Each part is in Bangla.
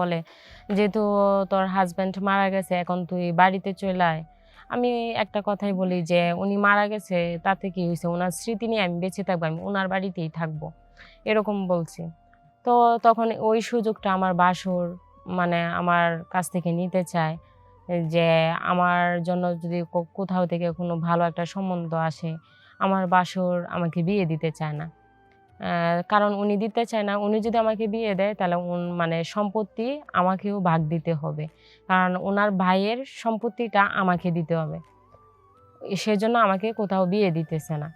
বলে যেহেতু তোর হাজব্যান্ড মারা গেছে, এখন তুই বাড়িতে চলে আয়। আমি একটা কথাই বলি যে, উনি মারা গেছে, তাতে কি হয়েছে? ওনার স্মৃতি নিয়ে আমি বেঁচে থাকব, আমি ওনার বাড়িতেই থাকব, এরকম বলছি। তো তখন ওই সুযোগটা আমার বাসর মানে আমার কাছ থেকে নিতে চায় যে, আমার জন্য যদি কোথাও থেকে কোনো ভালো একটা সম্বন্ধ আসে, আমার বাসর আমাকে বিয়ে দিতে চায় না। কারণ উনি দিতে চায় না, উনি যদি আমাকে বিয়ে দেয়, তাহলে মানে সম্পত্তি আমাকেও ভাগ দিতে হবে। কারণ ওনার ভাইয়ের সম্পত্তিটা আমাকে দিতে হবে। সেজন্য আমাকে কোথাও বিয়ে দিতেছে না।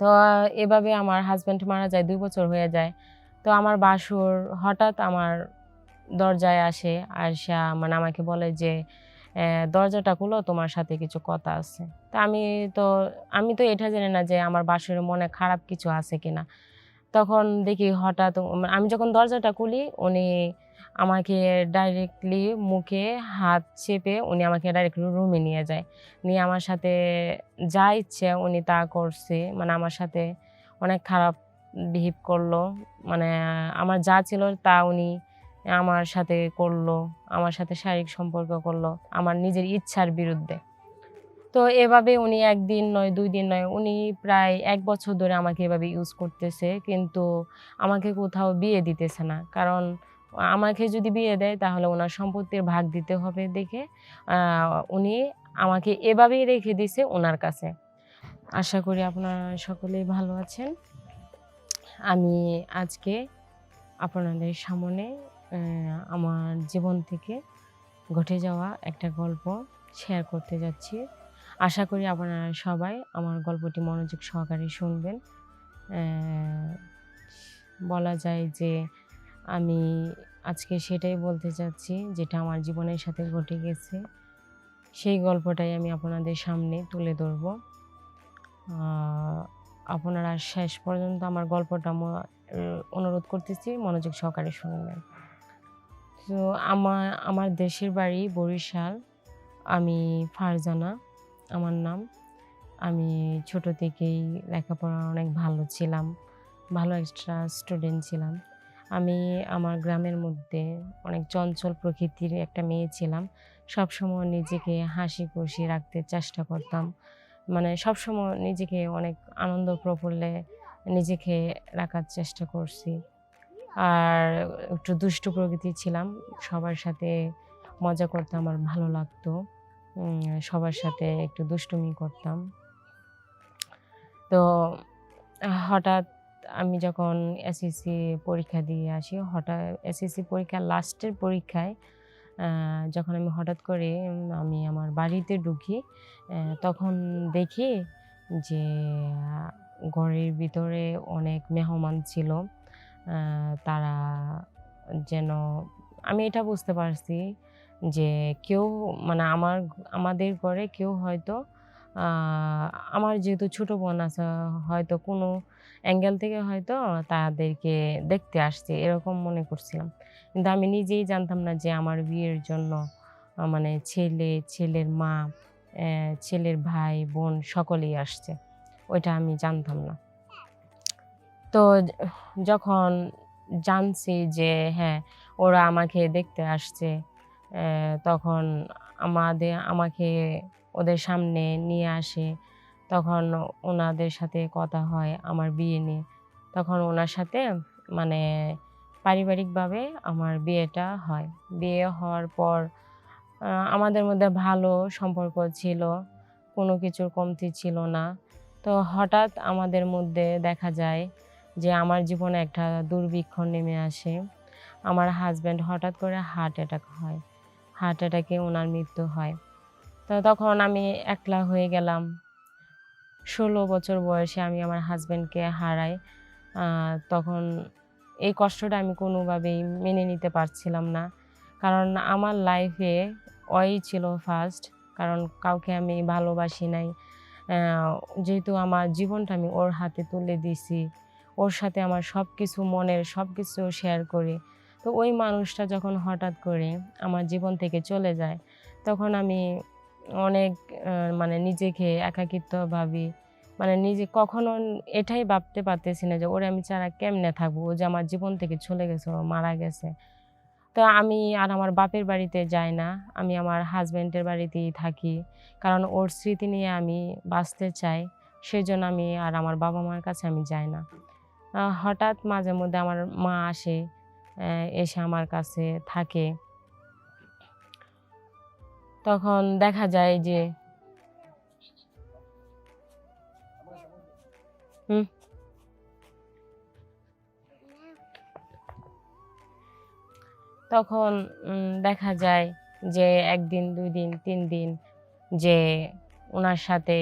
তো এভাবে আমার হাজব্যান্ড মারা যায়, দুই বছর হয়ে যায়। তো আমার বাসুর হঠাৎ আমার দরজায় আসে আর সে মানে আমাকে বলে যে দরজাটা খুলো, তোমার সাথে কিছু কথা আছে। তা আমি তো আমি তো এটা জানি না যে আমার বাসুরের মনে খারাপ কিছু আছে কিনা। তখন দেখি হঠাৎ আমি যখন দরজাটা খুলি, উনি আমাকে ডাইরেক্টলি মুখে হাত চেপে উনি আমাকে ডাইরেক্টলি রুমে নিয়ে যায়। নিয়ে আমার সাথে যা ইচ্ছে উনি তা করছে। মানে আমার সাথে অনেক খারাপ বিহেভ করল। মানে আমার যা ছিল তা উনি আমার সাথে করল, আমার সাথে শারীরিক সম্পর্ক করল, আমার নিজের ইচ্ছার বিরুদ্ধে। তো এভাবে উনি একদিন নয়, দুই দিন নয়, উনি প্রায় এক বছর ধরে আমাকে এভাবে ইউজ করতেছে, কিন্তু আমাকে কোথাও বিয়ে দিতেছে না। কারণ আমাকে যদি বিয়ে দেয়, তাহলে ওনার সম্পত্তির ভাগ দিতে হবে দেখে উনি আমাকে এভাবেই রেখে দিছে ওনার কাছে। আশা করি আপনারা সকলেই ভালো আছেন। আমি আজকে আপনাদের সামনে আমার জীবন থেকে ঘটে যাওয়া একটা গল্প শেয়ার করতে যাচ্ছি। আশা করি আপনারা সবাই আমার গল্পটি মনোযোগ সহকারে শুনবেন। বলা যায় যে আমি আজকে সেটাই বলতে চাচ্ছি, যেটা আমার জীবনের সাথে ঘটে গেছে। সেই গল্পটাই আমি আপনাদের সামনে তুলে ধরব। আপনারা শেষ পর্যন্ত আমার গল্পটা অনুরোধ করতেছি, মনোযোগ সহকারে শুনবেন। তো আমার আমার দেশের বাড়ি বরিশাল। আমি ফারজানা, আমার নাম। আমি ছোট থেকেই লেখাপড়া অনেক ভালো ছিলাম, ভালো একটা স্টুডেন্ট ছিলাম। আমি আমার গ্রামের মধ্যে অনেক চঞ্চল প্রকৃতির একটা মেয়ে ছিলাম। সবসময় নিজেকে হাসি খুশি রাখতে চেষ্টা করতাম। মানে সবসময় নিজেকে অনেক আনন্দ প্রফুল্লে নিজেকে রাখার চেষ্টা করছি। আর একটু দুষ্টু প্রকৃতির ছিলাম। সবার সাথে মজা করতে আমার ভালো লাগতো। সবার সাথে একটু দুষ্টুমি করতাম। তো হঠাৎ আমি যখন এসএসসি পরীক্ষা দিয়ে আসি, হঠাৎ এসএসসি পরীক্ষা, লাস্টের পরীক্ষায় যখন আমি হঠাৎ করে আমি আমার বাড়িতে ঢুকি তখন দেখি যে ঘরের ভিতরে অনেক মেহমান ছিল। তারা যেন, আমি এটা বুঝতে পারছি যে কেউ মানে আমার, আমাদের ঘরে কেউ হয়তো আমার যেহেতু ছোট বোন আছে, হয়তো কোনো অ্যাঙ্গেল থেকে হয়তো তাদেরকে দেখতে আসছে, এরকম মনে করছিলাম। কিন্তু আমি নিজেই জানতাম না যে আমার বিয়ের জন্য মানে ছেলে, ছেলের মা ছেলের ভাই, বোন সকলেই আসছে। ওইটা আমি জানতাম না। তো যখন জানছি যে হ্যাঁ ওরা আমাকে দেখতে আসছে তখন আমাদের আমাকে ওদের সামনে নিয়ে আসে। তখন ওনাদের সাথে কথা হয় আমার বিয়ে নিয়ে। তখন ওনার সাথে মানে পারিবারিকভাবে আমার বিয়েটা হয়। বিয়ে হওয়ার পর আমাদের মধ্যে ভালো সম্পর্ক ছিল, কোনো কিছুর কমতি ছিল না। তো হঠাৎ আমাদের মধ্যে দেখা যায় যে আমার জীবনে একটা দুর্ভিক্ষ নেমে আসে। আমার হাজব্যান্ড হঠাৎ করে হার্ট অ্যাটাক হয়। হার্ট অ্যাটাকে ওনার মৃত্যু হয়। তো তখন আমি একলা হয়ে গেলাম। ষোলো বছর বয়সে আমি আমার হাজব্যান্ডকে হারাই। তখন এই কষ্টটা আমি কোনোভাবেই মেনে নিতে পারছিলাম না। কারণ আমার লাইফে ওই ছিল ফার্স্ট কারণ কাউকে আমি ভালোবাসি নাই। যেহেতু আমার জীবনটা আমি ওর হাতে তুলে দিছি ওর সাথে আমার সব কিছু মনের সব কিছু শেয়ার করি। তো ওই মানুষটা যখন হঠাৎ করে আমার জীবন থেকে চলে যায়, তখন আমি অনেক মানে নিজেকে একাকিত্ব ভাবি। মানে নিজে কখনো এটাই ভাবতে পারতেছি না যে ওরে আমি ছাড়া কেমনে থাকব? ও যে আমার জীবন থেকে চলে গেছে, ও মারা গেছে। তো আমি আর আমার বাপের বাড়িতে যাই না, আমি আমার হাজব্যান্ডের বাড়িতেই থাকি। কারণ ওর স্মৃতি নিয়ে আমি বাঁচতে চাই, সেজন্য আমি আর আমার বাবা মার কাছে আমি যাই না। হঠাৎ মাঝে মধ্যে আমার মা আসে এসে আমার কাছে থাকে। তখন দেখা যায় যে তখন দেখা যায় যে একদিন দুই দিন তিন দিন যে ওনার সাথে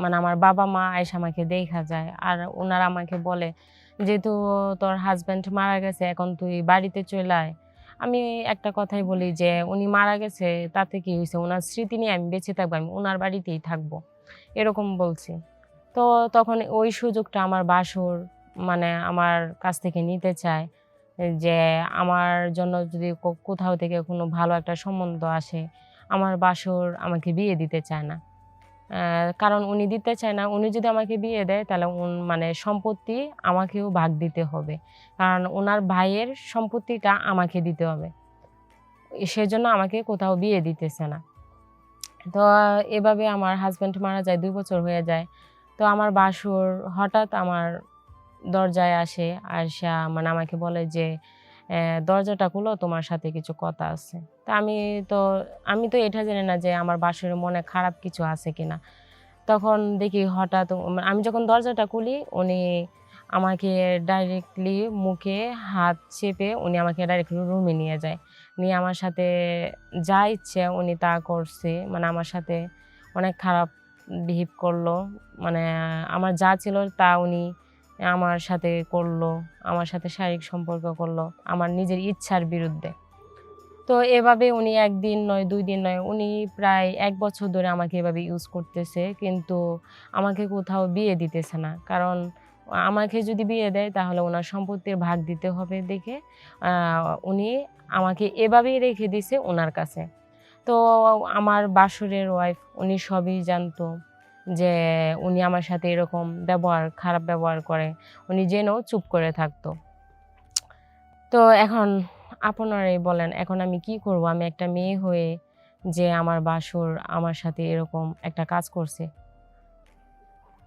মানে আমার বাবা মা এসে আমাকে দেখা যায়। আর ওনারা আমাকে বলে, যেহেতু তোর হাজব্যান্ড মারা গেছে, এখন তুই বাড়িতে চলে আয়। আমি একটা কথাই বলি যে, উনি মারা গেছে, তাতে কি হয়েছে? ওনার স্মৃতি নিয়ে আমি বেঁচে থাকব, আমি ওনার বাড়িতেই থাকব। এরকম বলছি। তো তখন ওই সুযোগটা আমার বাসুর মানে আমার কাছ থেকে নিতে চায় যে, আমার জন্য যদি কোথাও থেকে কোনো ভালো একটা সম্বন্ধ আসে, আমার বাসুর আমাকে বিয়ে দিতে চায় না। কারণ উনি দিতে চায় না, উনি যদি আমাকে বিয়ে দেয়, তাহলে মানে সম্পত্তি আমাকেও ভাগ দিতে হবে। কারণ ওনার ভাইয়ের সম্পত্তিটা আমাকে দিতে হবে। সেজন্য আমাকে কোথাও বিয়ে দিতেছে না। তো এভাবে আমার হাজব্যান্ড মারা যায়, দুই বছর হয়ে যায়। তো আমার বাসুর হঠাৎ আমার দরজায় আসে, আসা মানে আমাকে বলে যে দরজাটা খুলো, তোমার সাথে কিছু কথা আছে। তা আমি তো আমি তো এটা জানি না যে আমার বাসুরের মনে খারাপ কিছু আছে কিনা। তখন দেখি হঠাৎ আমি যখন দরজাটা খুলি, উনি আমাকে ডাইরেক্টলি মুখে হাত চেপে উনি আমাকে ডাইরেক্টলি রুমে নিয়ে যায়। নিয়ে আমার সাথে যা ইচ্ছে উনি তা করছে মানে আমার সাথে অনেক খারাপ বিহেভ করল। মানে আমার যা ছিল তা উনি আমার সাথে করল, আমার সাথে শারীরিক সম্পর্ক করল, আমার নিজের ইচ্ছার বিরুদ্ধে। তো এভাবে উনি একদিন নয়, দুই দিন নয়, উনি প্রায় এক বছর ধরে আমাকে এভাবে ইউজ করতেছে, কিন্তু আমাকে কোথাও বিয়ে দিতেছে না। কারণ আমাকে যদি বিয়ে দেয়, তাহলে ওনার সম্পত্তির ভাগ দিতে হবে দেখে উনি আমাকে এভাবেই রেখে দিছে ওনার কাছে। তো আমার বাসুরের ওয়াইফ উনি সবই জানতো। যে উনি আমার সাথে এরকম ব্যবহার, খারাপ ব্যবহার করে। উনি জেনেও চুপ করে থাকতো। তো এখন আপনারাই বলেন, এখন আমি কি করব? আমি একটা মেয়ে হয়ে যে আমার বাসুর আমার সাথে এরকম একটা কাজ করছে।